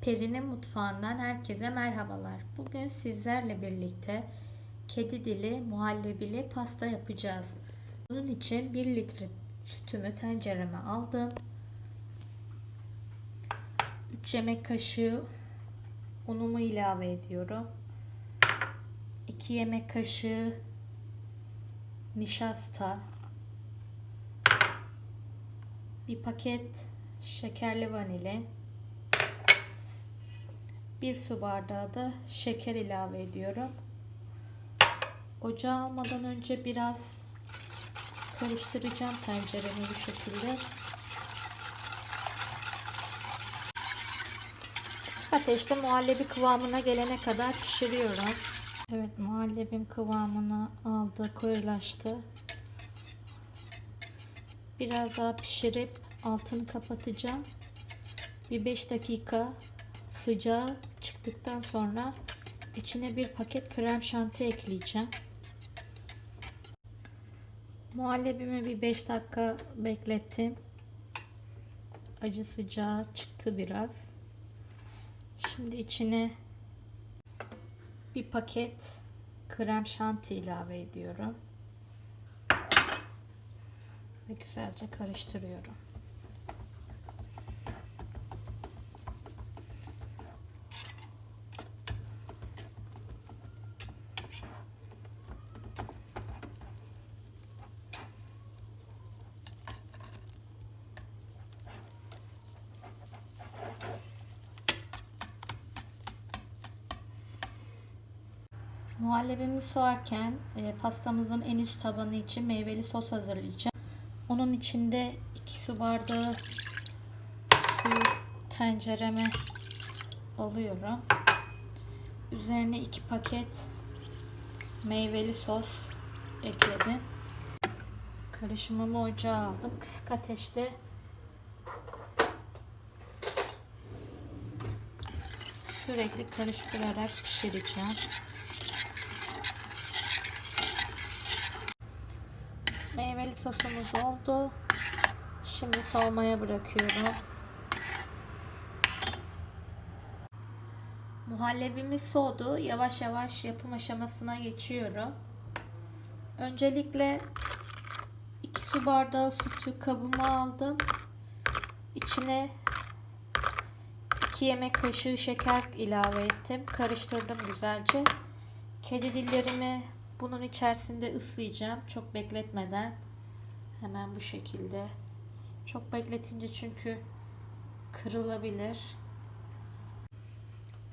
Peri'nin mutfağından herkese merhabalar. Bugün sizlerle birlikte kedi dili muhallebili pasta yapacağız. Bunun için 1 litre sütümü tencereme aldım. 3 yemek kaşığı unumu ilave ediyorum. 2 yemek kaşığı nişasta. Bir paket şekerli vanilin. Bir su bardağı da şeker ilave ediyorum. Ocağa almadan önce biraz karıştıracağım tenceremi bu şekilde. Ateşte muhallebi kıvamına gelene kadar pişiriyorum. Evet muhallebim kıvamını aldı, koyulaştı. Biraz daha pişirip altını kapatacağım. Bir 5 dakika sıcağı çıktıktan sonra içine bir paket krem şanti ekleyeceğim. Muhallebimi bir 5 dakika beklettim. Acı sıcağı çıktı biraz. Şimdi içine bir paket krem şanti ilave ediyorum. Ve güzelce karıştırıyorum. Muhallebimi soğarken e, pastamızın en üst tabanı için meyveli sos hazırlayacağım. Onun içinde 2 su bardağı suyu tencereme alıyorum. Üzerine 2 paket meyveli sos ekledim. Karışımımı ocağa aldım. Kısık ateşte sürekli karıştırarak pişireceğim. Meyveli sosumuz oldu. Şimdi soğumaya bırakıyorum. Muhallebimiz soğudu. Yavaş yavaş yapım aşamasına geçiyorum. Öncelikle 2 su bardağı sütü kabıma aldım. İçine 2 yemek kaşığı şeker ilave ettim. Karıştırdım güzelce. Kedi dillerimi bunun içerisinde ıslayacağım. Çok bekletmeden. Hemen bu şekilde. Çok bekletince çünkü kırılabilir.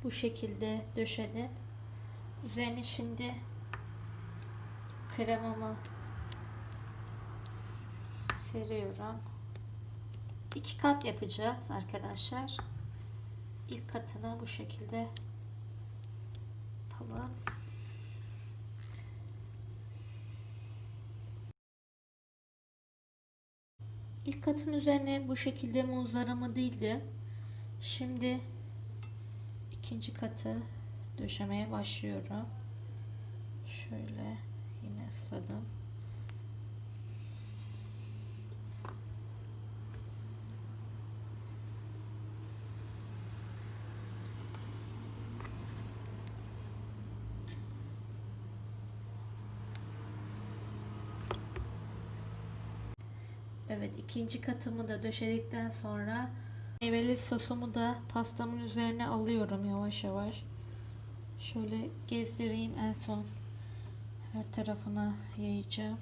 Bu şekilde döşedim. Üzerine şimdi kremamı seriyorum. İki kat yapacağız arkadaşlar. İlk katını bu şekilde yapalım. İlk katın üzerine bu şekilde muzlarımı değildi. Şimdi ikinci katı döşemeye başlıyorum. Şöyle yine ısladım. Evet ikinci katımı da döşedikten sonra meyveli sosumu da pastamın üzerine alıyorum yavaş yavaş. Şöyle gezdireyim en son her tarafına yayacağım.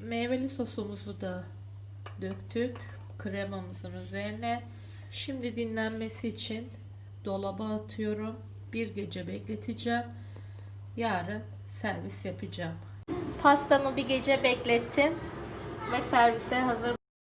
Meyveli sosumuzu da döktük kremamızın üzerine. Şimdi dinlenmesi için dolaba atıyorum. Bir gece bekleteceğim. Yarın servis yapacağım. Pastamı bir gece beklettim ve servise hazır